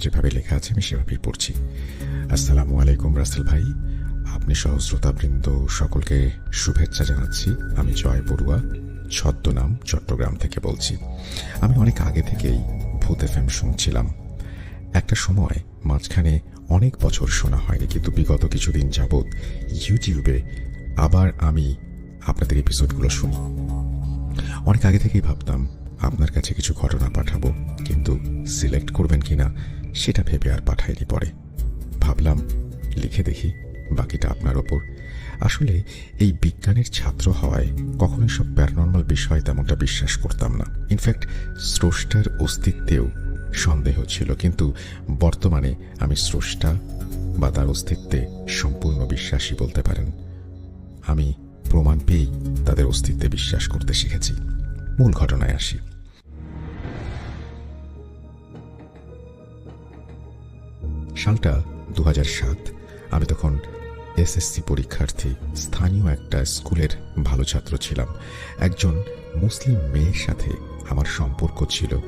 যেভাবে লেখা আছে, আমি সেভাবেই পড়ছি। আসসালামু আলাইকুম রাসেল ভাই। আপনি সহস্রতাবৃন্দ সকলকে শুভেচ্ছা জানাচ্ছি। আমি জয় বড়ুয়া, ছদ্মনাম চট্টগ্রাম থেকে বলছি। আমি অনেক আগে থেকেই ভূত এফ শুনছিলাম। একটা সময় মাঝখানে অনেক বছর শোনা হয়নি, কিন্তু বিগত কিছুদিন যাবৎ ইউটিউবে আবার আমি আপনাদের এপিসোডগুলো শুনি। অনেক আগে থেকেই ভাবতাম, আপনার কাছে কিছু ঘটনা পাঠাবো, কিন্তু সিলেক্ট করবেন কিনা সেটা ভেবে আর পাঠাইনি পরে। ভাবলাম, লিখে দেখি বাকিটা আপনার ওপর। আসলে এই বিজ্ঞানের ছাত্র হওয়ায় কখনোই সব প্যারানর্মাল বিষয় তেমনটা বিশ্বাস করতাম না। ইনফ্যাক্ট স্রষ্টার অস্তিত্বেও সন্দেহ ছিল, কিন্তু বর্তমানে আমি স্রষ্টা বা তার অস্তিত্বে সম্পূর্ণ বিশ্বাসী বলতে পারেন। আমি প্রমাণ পেয়েই তাদের অস্তিত্বে বিশ্বাস করতে শিখেছি। মূল ঘটনায় আসি। সালটা দু আমি তখন এসএসসি পরীক্ষার্থী, স্থানীয় একটা স্কুলের ভালো ছাত্র ছিলাম। একজন মুসলিম মেয়ের সাথে আমার সম্পর্ক ছিল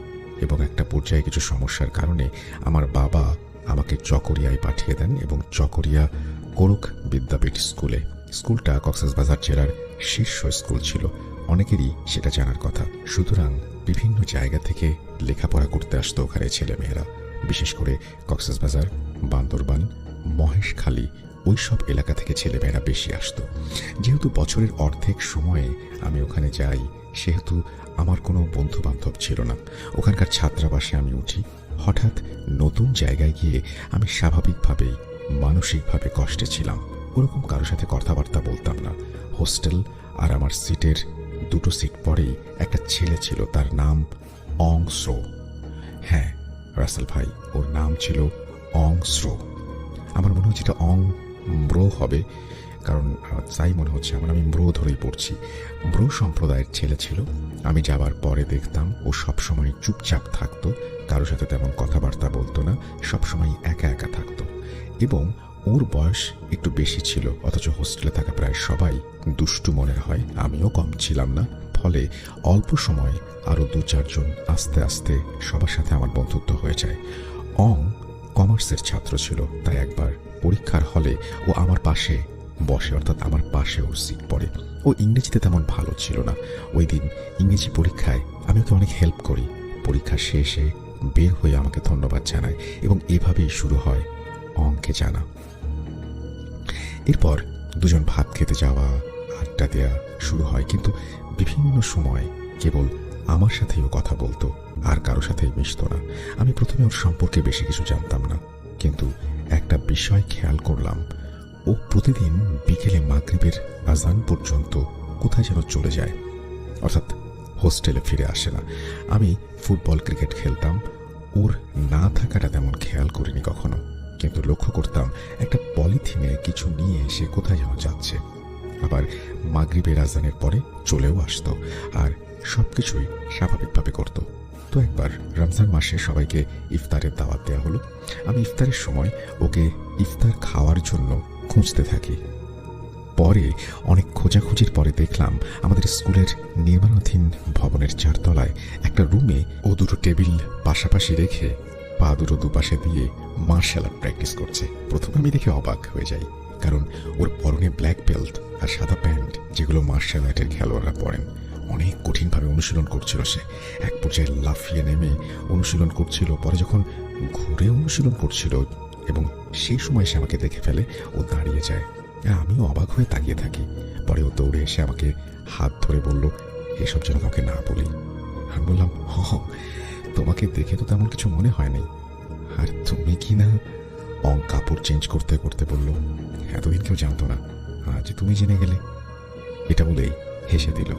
এবং একটা পর্যায়ে কিছু সমস্যার কারণে আমার বাবা আমাকে চকরিয়ায় পাঠিয়ে দেন এবং চকরিয়া কোরক বিদ্যাপীঠ স্কুলে। স্কুলটা কক্সবাজার জেলার শীর্ষ স্কুল ছিল। অনেকেরই সেটা জানার কথা। সুতরাং বিভিন্ন জায়গা থেকে লেখাপড়া করতে আসতো ওখানে ছেলেমেয়েরা। বিশেষ করে কক্সবাজার বান্দরবান, মহেশখালী ওই সব এলাকা থেকে ছেলেমেয়েরা বেশি আসতো। যেহেতু বছরের অর্ধেক সময়ে আমি ওখানে যাই, সেহেতু আমার কোনো বন্ধু বান্ধব ছিল না। ওখানকার ছাত্রাবাসে আমি উঠি। হঠাৎ নতুন জায়গায় গিয়ে আমি স্বাভাবিকভাবেই মানসিকভাবে কষ্টে ছিলাম। ওরকম কারোর সাথে কথাবার্তা বলতাম না। হোস্টেল আর আমার সিটের দুটো সিট পরেই একটা ছেলে ছিল, তার নাম অং স্রো হ্যাঁ রাসেল ভাই, ওর নাম ছিল অং স্রো। আমার মনে হচ্ছে এটা অং ব্রো হবে, কারণ তাই মনে হচ্ছে আমার, আমি ব্রো ধরেই পড়ছি। ব্রো সম্প্রদায়ের ছেলে ছিল, আমি যাবার পরে দেখতাম ও সবসময় চুপচাপ থাকতো কারোর সাথে তেমন কথাবার্তা বলতো না, সবসময় একা একা থাকতো। এবং ওর বয়স একটু বেশি ছিল, অথচ হোস্টেলে থাকা প্রায় সবাই দুষ্টু মনের হয়, আমিও কম ছিলাম না। ফলে অল্প সময়ে আরও দু চারজন আস্তে আস্তে সবার সাথে আমার বন্ধুত্ব হয়ে যায়। অং কমার্সের ছাত্র ছিল, তাই একবার পরীক্ষার হলে ও আমার পাশে বসে, অর্থাৎ আমার পাশে ওর সিট পড়ে। ও ইংরেজিতে তেমন ভালো ছিল না। ওই দিন ইংরেজি পরীক্ষায় আমি ওকে অনেক হেল্প করি। পরীক্ষা শেষে বের হয়ে আমাকে ধন্যবাদ জানায় এবং এভাবেই শুরু হয় অঙ্কে জানা। এরপর দুজন ভাত খেতে যাওয়া, আড্ডা দেওয়া শুরু হয়, কিন্তু বিভিন্ন সময় কেবল আমার সাথেও কথা বলতো আর কারও সাথেই মিশতো না। আমি প্রথমে ওর সম্পর্কে বেশি কিছু জানতাম না, কিন্তু একটা বিষয় খেয়াল করলাম। ও প্রতিদিন বিকেলে মাগরিবের আজান পর্যন্ত কোথায় যেন চলে যায়। অর্থাৎ হোস্টেলে ফিরে আসে না। আমি ফুটবল, ক্রিকেট খেলতাম। ওর না থাকাটা তেমন খেয়াল করিনি কখনো। কিন্তু লক্ষ্য করতাম একটা পলিথিনে কিছু নিয়ে সে কোথায় যেন যাচ্ছে। আবার মাগরিবের আজানের পরে চলেও আসতো আর সবকিছুই স্বাভাবিকভাবে করত। তো একবার রমজান মাসে সবাইকে ইফতারের দাওয়াত দেওয়া হলো। আমি ইফতারের সময় ওকে ইফতার খাওয়ার জন্য খুঁজতে থাকি। পরে অনেক খোঁজাখুঁজির পরে দেখলাম আমাদের স্কুলের নির্মাণাধীন ভবনের চারতলায় একটা রুমে ও দুটো টেবিল পাশাপাশি রেখে পা দুটো দুপাশে দিয়ে মার্শাল আর্ট প্র্যাকটিস করছে। প্রথমে আমি দেখে অবাক হয়ে যাই। কারণ ওর পরনে ব্ল্যাক বেল্ট আর সাদা প্যান্ট, যেগুলো মার্শাল আর্টের খেলোয়াড়রা পরেন, অনেক কঠিনভাবে অনুশীলন করছিল সে। এক পর্যায়ে লাফিয়ে নেমে অনুশীলন করছিল, পরে যখন ঘুরে অনুশীলন করছিল এবং সেই সময় সে আমাকে দেখে ফেলে, ও দাঁড়িয়ে যায়। আর আমিও অবাক হয়ে তাকিয়ে থাকি। পরে ও দৌড়ে এসে আমাকে হাত ধরে বলল, এসব যেন কাউকে না বলি। আমি বললাম, হ তোমাকে দেখে তো তেমন কিছু মনে হয় নাই। আর তুমি কি না? অং কাপড় চেঞ্জ করতে করতে বলল এতদিন কেউ জানতো না। আজ তুমি জেনে গেলে। এটা বলেই হেসে দিল।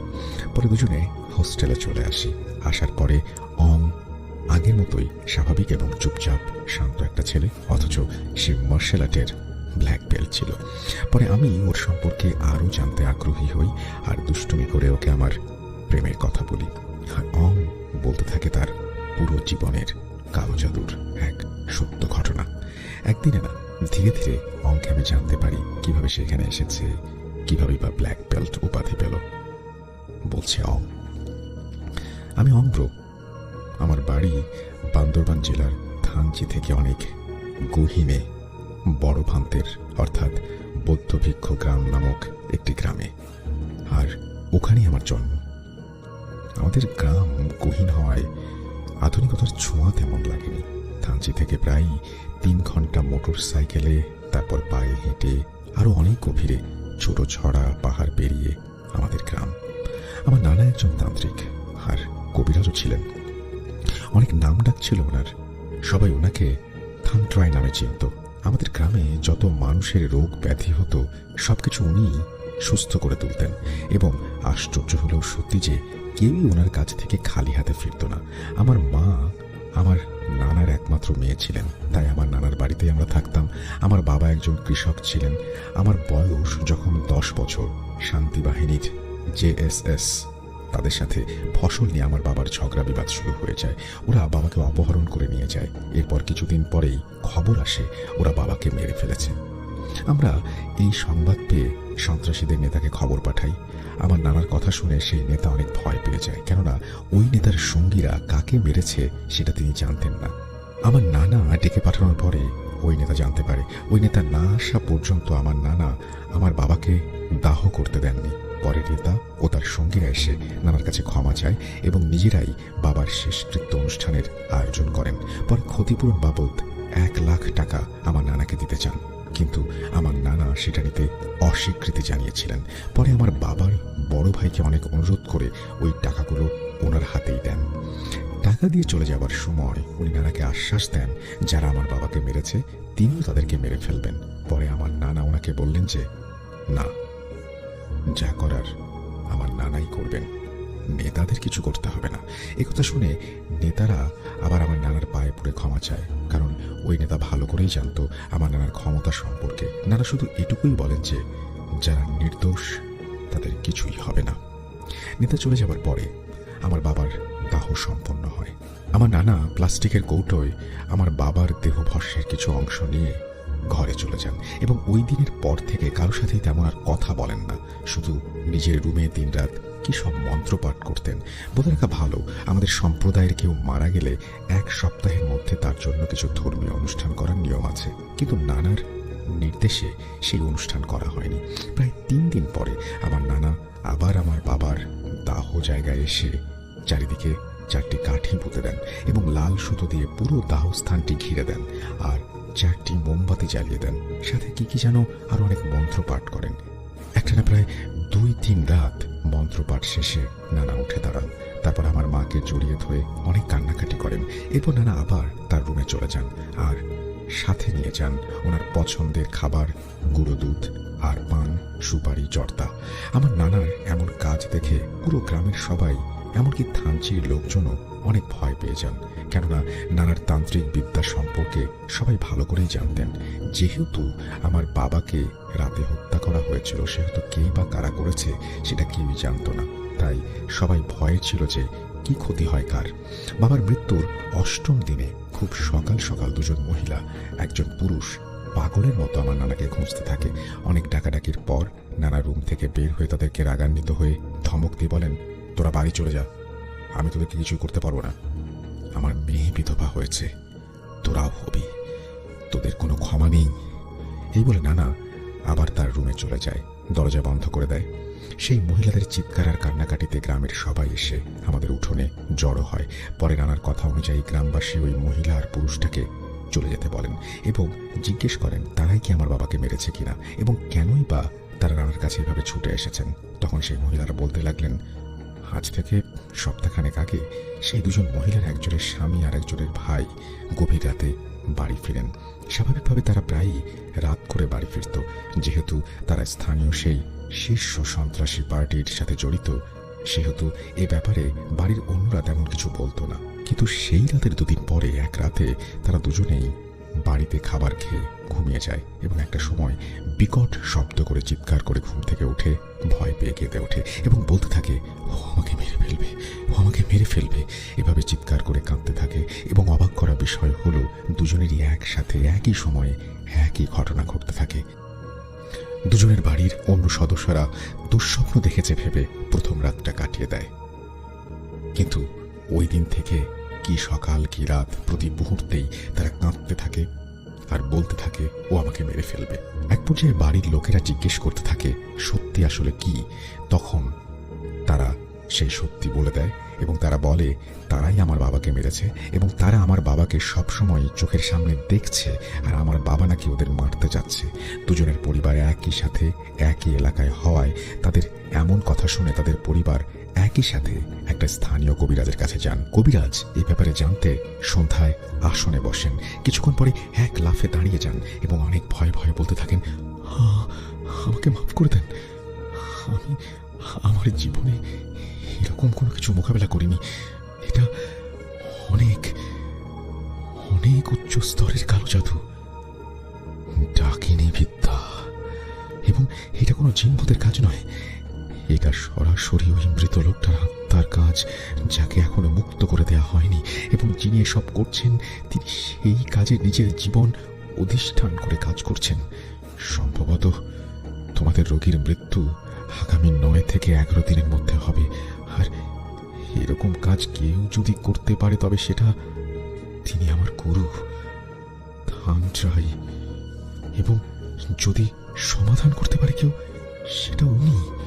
পরে দুজনে হোস্টেলে চলে আসি। আসার পরে অং আগের মতোই স্বাভাবিক এবং চুপচাপ শান্ত একটা ছেলে, অথচ সে মার্শাল আর্টের ব্ল্যাক বেল্ট ছিল। পরে আমি ওর সম্পর্কে আরও জানতে আগ্রহী হই আর দুষ্টুমি করে ওকে আমার প্রেমের কথা বলি। আর অং বলতে থাকে তার পুরো জীবনের কালো জাদুর এক সত্য ঘটনা। একদিনে না, ধীরে ধীরে অঙ্কে আমি জানতে পারি কীভাবে সেখানে এসেছে, কীভাবে বা ব্ল্যাক বেল্ট উপাধি পেল। বলছে অং। আমি অং ব্রো আমার বাড়ি বান্দরবান জেলার থানচি থেকে অনেক গহিনে, বড় ভান্তের, অর্থাৎ বৌদ্ধভিক্ষ গ্রাম নামক একটি গ্রামে। আর ওখানেই আমার জন্ম। আমাদের গ্রাম গহীন হওয়ায় আধুনিকতার ছোঁয়া তেমন লাগেনি। থানচি থেকে প্রায় তিন ঘণ্টা মোটর সাইকেলে তারপর পায়ে হেঁটে আরও অনেক গভীরে ছোট ছড়া পাহাড় পেরিয়ে আমাদের গ্রাম। আমার নানা একজন তান্ত্রিক আর কবিরাজও ছিলেন। অনেক নাম ডাক ছিল ওনার। সবাই ওনাকে থানট্রয় নামে চিনত। আমাদের গ্রামে যত মানুষের রোগ ব্যাধি হতো, সবকিছু উনি সুস্থ করে তুলতেন এবং আশ্চর্য হলেও সত্যি যে কেউই ওনার কাছ থেকে খালি হাতে ফিরত না। আমার মা আমার নানার একমাত্র মেয়ে ছিলেন। তাই আমার নানার বাড়িতেই আমরা থাকতাম। আমার বাবা একজন কৃষক ছিলেন। আমার বয়স যখন দশ বছর, শান্তি বাহিনীর জেএসএস তাদের সাথে ফসল নিয়ে আমার বাবার ঝগড়া বিবাদ শুরু হয়ে যায়। ওরা বাবাকে অপহরণ করে নিয়ে যায়। এরপর কিছুদিন পরেই খবর আসে, ওরা বাবাকে মেরে ফেলেছে। আমরা এই সংবাদ পেয়ে সন্ত্রাসীদের নেতাকে খবর পাঠাই। আমার নানার কথা শুনে সেই নেতা অনেক ভয় পেয়ে যায়। কেননা ওই নেতার সঙ্গীরা কাকে মেরেছে সেটা তিনি জানতেন না। আমার নানা ডেকে পাঠানোর পরে ওই নেতা জানতে পারে। ওই নেতা না আসা পর্যন্ত আমার নানা আমার বাবাকে দাহ করতে দেননি। পরে নেতা ও তার সঙ্গীরা এসে নানার কাছে ক্ষমা চায় এবং নিজেরাই বাবার শেষকৃত্য অনুষ্ঠানের আয়োজন করেন। পরে ক্ষতিপূরণ বাবদ এক লাখ টাকা আমার নানাকে দিতে চান। কিন্তু আমার নানা সেটা নিতে অস্বীকৃতি জানিয়েছিলেন। পরে আমার বাবার বড় ভাইকে অনেক অনুরোধ করে ওই টাকাগুলো ওনার হাতেই দেন। টাকা দিয়ে চলে যাবার সময় উনি নানাকে আশ্বাস দেন, যারা আমার বাবাকে মেরেছে, তিনিও তাদেরকে মেরে ফেলবেন। পরে আমার নানা ওনাকে বললেন যে, না, যা করার আমার নানাই করবেন। নেতাদের কিছু করতে হবে না। একথা শুনে নেতারা আবার আমার নানার পায়ে পড়ে ক্ষমা চায়। কারণ ওই নেতা ভালো করেই জানতো আমার নানার ক্ষমতা সম্পর্কে। নানা শুধু এটুকুই বলেন যে, যারা নির্দোষ, তাদের কিছুই হবে না। নেতা চলে যাবার পরে আমার বাবার দাহ সম্পন্ন হয়। আমার নানা প্লাস্টিকের কৌটোয় আমার বাবার দেহ ভস্যের কিছু অংশ নিয়ে ঘরে চলে যান এবং ওই দিনের পর থেকে কারোর সাথেই তেমন আর কথা বলেন না। শুধু নিজের রুমে দিনরাত কি সব মন্ত্র পাঠ করতেন? বলে রাখা ভালো, আমাদের সম্প্রদায়ের কেউ মারা গেলে এক সপ্তাহের মধ্যে তার জন্য কিছু ধর্মীয় অনুষ্ঠান করার নিয়ম আছে। কিন্তু নানার নির্দেশে সেই অনুষ্ঠান করা হয়নি। প্রায় তিন দিন পরে আমার নানা আবার আমার বাবার দাহ জায়গায় এসে চারিদিকে চারটি কাঠি পুঁতে দেন এবং লাল সুতো দিয়ে পুরো দাহ স্থানটি ঘিরে দেন আর চারটি মোমবাতি জ্বালিয়ে দেন। সাথে কি কি যেন আরও অনেক মন্ত্র পাঠ করেন। একটানা প্রায় দুই তিন রাত মন্ত্রপাঠ শেষে নানা উঠে দাঁড়ান। তারপর আমার মাকে জড়িয়ে ধরে অনেক কান্নাকাটি করেন। এরপর নানা আবার তার রুমে চলে যান আর সাথে নিয়ে যান ওনার পছন্দের খাবার, গুঁড়ো দুধ আর পান, সুপারি, জর্দা। আমার নানার এমন কাজ দেখে পুরো গ্রামের সবাই এমনকি থানচির লোকজনও অনেক ভয় পেয়ে যান। কেননা নানার তান্ত্রিক বিদ্যা সম্পর্কে সবাই ভালো করেই জানতেন। যেহেতু আমার বাবাকে রাতে হত্যা করা হয়েছিল, সেহেতু কে বা কারা করেছে সেটা কেউই জানতো না। তাই সবাই ভয়ে ছিল যে কি ক্ষতি হয় কার। বাবার মৃত্যুর অষ্টম দিনে খুব সকাল সকাল দুজন মহিলা, একজন পুরুষ, পাগলের মতো আমার নানাকে খুঁজতে থাকে। অনেক ডাকাডাকির পর নানা রুম থেকে বের হয়ে তাদেরকে রাগান্বিত হয়ে ধমক দিয়ে বলেন তোরা বাড়ি চলে যা। আমি তোদেরকে কিছুই করতে পারব না। আমার মেয়ে বিধবা হয়েছে। তোরাও হবি। তোদের কোনো ক্ষমা নেই। এই বলে নানা আবার তার রুমে চলে যায়। দরজা বন্ধ করে দেয়। সেই মহিলাদের চিৎকার আর কান্নাকাটিতে গ্রামের সবাই এসে আমাদের উঠোনে জড়ো হয়। পরে নানার কথা অনুযায়ী গ্রামবাসী ওই মহিলা আর পুরুষটাকে চলে যেতে বলেন এবং জিজ্ঞেস করেন, তারাই কি আমার বাবাকে মেরেছে কিনা এবং কেনই বা তারা নানার কাছে এভাবে ছুটে এসেছেন? তখন সেই মহিলারা বলতে লাগলেন আজ থেকে সপ্তাহখানেক আগে সেই দুজন মহিলার একজনের স্বামী আর একজনের ভাই গভীর রাতে বাড়ি ফিরেন। স্বাভাবিকভাবে তারা প্রায়ই রাত করে বাড়ি ফিরত, যেহেতু তারা স্থানীয় সেই শীর্ষ সন্ত্রাসী পার্টির সাথে জড়িত, সেহেতু এ ব্যাপারে বাড়ির অন্যরা তেমন কিছু বলতো না। কিন্তু সেই রাতের দুদিন পরে, এক রাতে তারা দুজনেই বাড়িতে খাবার খেয়ে ঘুমিয়ে যায় এবং একটা সময় বিকট শব্দ করে চিৎকার করে ঘুম থেকে উঠে ভয় পেয়ে কেঁদে ওঠে এবং বলতে থাকে, ও আমাকে মেরে ফেলবে, ও আমাকে মেরে ফেলবে। এভাবে চিৎকার করে কাঁদতে থাকে এবং অবাক করা বিষয় হলো দুজনেরই একসাথে একই সময়ে একই ঘটনা ঘটতে থাকে। দুজনের বাড়ির অন্য সদস্যরা দুঃস্বপ্ন দেখেছে ভেবে প্রথম রাতটা কাটিয়ে দেয়। কিন্তু ওই দিন থেকে কি সকাল, কি রাত, প্রতি মুহূর্তেই তারা কাঁদতে থাকে আর বলতে থাকে, ও আমাকে মেরে ফেলবে। এক পর্যায়ে বাড়ির লোকেরা জিজ্ঞেস করতে থাকে, সত্যি আসলে কি? তখন তারা সেই সত্যি বলে দেয় এবং তারা বলে, তারাই আমার বাবাকে মেরেছে এবং তারা আমার বাবাকে সবসময় চোখের সামনে দেখছে আর আমার বাবা নাকি ওদের মারতে যাচ্ছে। দুজনের পরিবার একই সাথে, একই এলাকায় হওয়ায় তাদের এমন কথা শুনে তাদের পরিবার একই সাথে একটা স্থানীয় কবিরাজের কাছে যান। কবিরাজ এ ব্যাপারে জানতে সন্ধ্যায় আসনে বসেন। কিছুক্ষণ পরে এক লাফে দাঁড়িয়ে যান এবং অনেক ভয়ে ভয়ে বলতে থাকেন "আ- আমাকে মাফ করে দেন। আমি, আমার জীবনে এরকম কোনো কিছু মোকাবেলা করিনি। এটা অনেক অনেক উচ্চ স্তরের কালো জাদু। ডাকিনী বিদ্যা। এবং এটা কোনো জিনভূতের কাজ নয়। এটা সরাসরি ওই মৃত লোকটার আত্মার কাজ, যাকে এখনও মুক্ত করে দেওয়া হয়নি, এবং যিনি এসব করছেন, তিনি সেই কাজে নিজের জীবন অধিষ্ঠান করে কাজ করছেন। সম্ভবত তোমাদের রোগীর মৃত্যু আগামী নয় থেকে এগারো দিনের মধ্যে হবে। আর এরকম কাজ কেউ যদি করতে পারে, তবে সেটা তিনি আমার গুরু ধানট্রাই এবং যদি সমাধান করতে পারে কেউ, সেটা উনি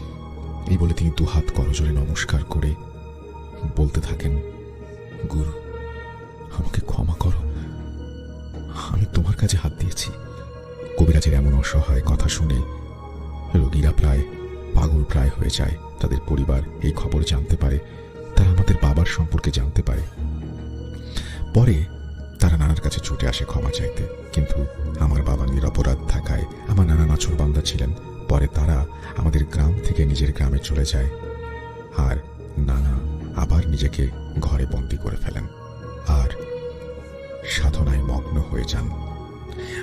এই বলে তিনি দুহাত করজোরে নমস্কার করে বলতে থাকেন, গুরু, আমাকে ক্ষমা করো। আমি তোমার কাছে হাত দিয়েছি। কবিরাজের এমন অসহায় কথা শুনে রোগীরা প্রায় পাগল প্রায় হয়ে যায়। তাদের পরিবার এই খবর জানতে পারে, তারা আমাদের বাবার সম্পর্কে জানতে পারে। পরে তারা নানার কাছে ছুটে আসে ক্ষমা চাইতে। কিন্তু আমার বাবা নিরপরাধ থাকায় আমার নানা নাছর বান্দা ছিলেন। পরে তারা আমাদের গ্রাম থেকে নিজের গ্রামে চলে যায় আর নানা আবার নিজেকে ঘরে বন্দি করে ফেলেন আর সাধনায় মগ্ন হয়ে যান।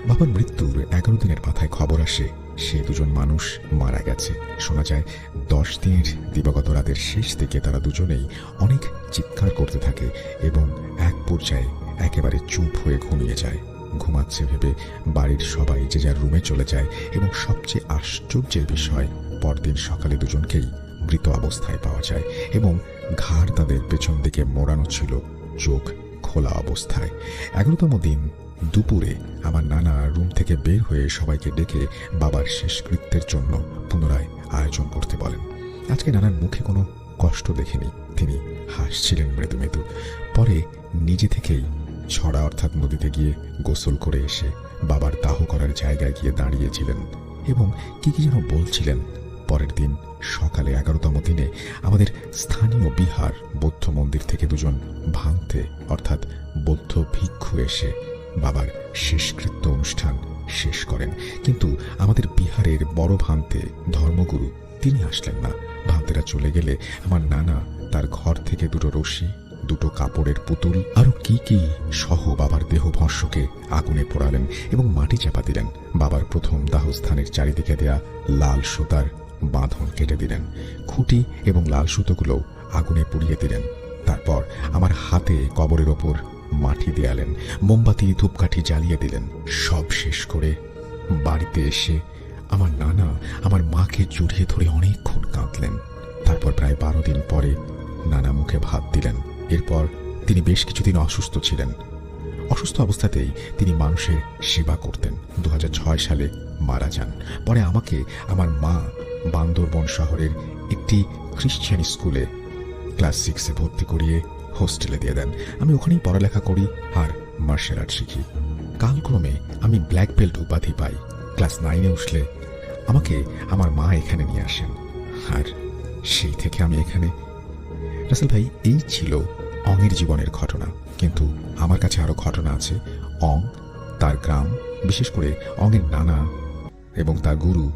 বাবার মৃত্যুর এগারো দিনের মাথায় খবর আসে, সে দুজন মানুষ মারা গেছে। শোনা যায়, দশ দিনের দিবাগত রাতের শেষ দিকে তারা দুজনেই অনেক চিৎকার করতে থাকে এবং এক পর্যায়ে একেবারে চুপ হয়ে ঘুমিয়ে যায়। ঘুমাচ্ছে ভেবে বাড়ির সবাই যে যার রুমে চলে যায় এবং সবচেয়ে আশ্চর্যের বিষয়, পরদিন সকালে দুজনকেই মৃত অবস্থায় পাওয়া যায় এবং ঘাড় তাদের পেছন দিকে মোড়ানো ছিল চোখ খোলা অবস্থায়। এগারোতম দিন দুপুরে আমার নানা রুম থেকে বের হয়ে সবাইকে ডেকে বাবার শেষকৃত্যের জন্য পুনরায় আয়োজন করতে বলেন। আজকে নানার মুখে কোনো কষ্ট দেখেনি। তিনি হাসছিলেন মৃদু মৃদু। পরে নিজে থেকেই ছড়া অর্থাৎ নদীতে গিয়ে গোসল করে এসে বাবার দাহ করার জায়গায় গিয়ে দাঁড়িয়েছিলেন এবং কি কি যেন বলছিলেন। পরের দিন সকালে এগারোতম দিনে আমাদের স্থানীয় বিহার বৌদ্ধ মন্দির থেকে দুজন ভাঙতে অর্থাৎ বৌদ্ধ ভিক্ষু এসে বাবার শেষকৃত্য অনুষ্ঠান শেষ করেন। কিন্তু আমাদের বিহারের বড় ভান্তে ধর্মগুরু তিনি আসলেন না। ভান্তেরা চলে গেলে আমার নানা তার ঘর থেকে দুটো রশি দুটো কাপড়ের পুতুল আরও কি কি সহ বাবার দেহ ভস্যকে আগুনে পোড়ালেন এবং মাটি চাপা দিলেন। বাবার প্রথম দাহস্থানের চারিদিকে দেয়া লাল সুতার বাঁধন কেটে দিলেন। খুঁটি এবং লাল সুতোগুলো আগুনে পুড়িয়ে দিলেন। তারপর আমার হাতে কবরের ওপর মাটি দেয়ালেন। মোমবাতি, ধূপকাঠি জ্বালিয়ে দিলেন। সব শেষ করে বাড়িতে এসে আমার নানা আমার মাকে জড়িয়ে ধরে অনেকক্ষণ কাঁদলেন। তারপর প্রায় বারো দিন পরে নানা মুখে ভাত দিলেন। এরপর তিনি বেশ কিছুদিন অসুস্থ ছিলেন। অসুস্থ অবস্থাতেই তিনি মানুষের সেবা করতেন। দু হাজার ছয় সালে মারা যান। পরে আমাকে আমার মা বান্দরবন শহরের একটি খ্রিশ্চান স্কুলে ক্লাস সিক্সে ভর্তি করিয়ে হোস্টেলে দিয়ে দেন। আমি ওখানেই পড়ালেখা করি আর মার্শাল আর্ট শিখি। কালক্রমে আমি ব্ল্যাক বেল্ট উপাধি পাই। ক্লাস নাইনে উঠলে আমাকে আমার মা এখানে নিয়ে আসেন। আর সেই থেকে আমি এখানে রাসেল ভাই, এই ছিল অংয়ের জীবনের ঘটনা। কিন্তু আমার কাছে আরও ঘটনা আছে। অং, তার গ্রাম, বিশেষ করে অংয়ের নানা এবং তার গুরু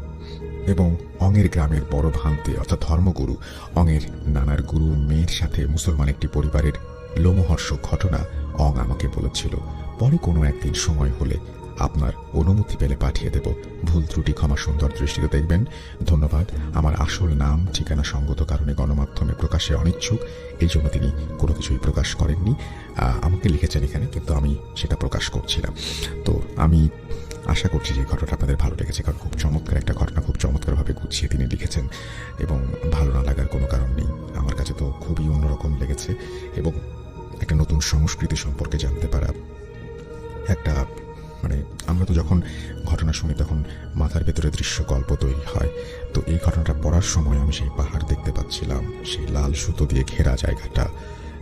এবং অংয়ের গ্রামের বড় ভান্তে, অর্থাৎ ধর্মগুরু অংয়ের নানার গুরু মেয়ের সাথে মুসলমান একটি পরিবারের লোমহর্ষক ঘটনা অং আমাকে বলেছিল। পরে কোনো একদিন সময় হলে আপনার অনুমতি পেলে পাঠিয়ে দেব। ভুল ত্রুটি ক্ষমা সুন্দর দৃষ্টিতে দেখবেন। ধন্যবাদ। আমার আসল নাম, ঠিকানা, সঙ্গত কারণে গণমাধ্যমে প্রকাশে অনিচ্ছুক। এই জন্য তিনি কোনো কিছুই প্রকাশ করেননি। আমাকে লিখেছেন এখানে, কিন্তু আমি সেটা প্রকাশ করছিলাম। তো আমি আশা করছি যে ঘটনাটা আপনাদের ভালো লেগেছে, কারণ খুব চমৎকার একটা ঘটনা, খুব চমৎকারভাবে গুছিয়ে তিনি লিখেছেন। এবং ভালো না লাগার কোনো কারণ নেই। আমার কাছে তো খুবই অন্যরকম লেগেছে। এবং একটা নতুন সংস্কৃতি সম্পর্কে জানতে পারা একটা মানে আমরা তো যখন ঘটনা শুনি তখন মাথার ভেতরে দৃশ্য গল্প তৈরি হয়। তো এই ঘটনাটা পড়ার সময় আমি সেই পাহাড় দেখতে পাচ্ছিলাম। সেই লাল সুতো দিয়ে ঘেরা জায়গাটা।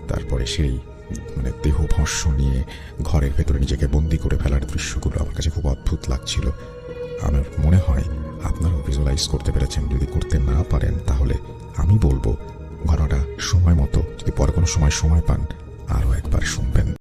তারপরে সেই মানে দেহ ভস্য নিয়ে ঘরের ভেতরে নিজেকে বন্দি করে ফেলার দৃশ্যগুলো আমার কাছে খুব অদ্ভুত লাগছিল। আমার মনে হয় আপনারাও ভিজুয়ালাইজ করতে পেরেছেন। যদি করতে না পারেন, তাহলে আমি বলব, ঘটনাটা সময় মতো, যদি পরে কোনো সময় সময় পান, আরও একবার শুনবেন।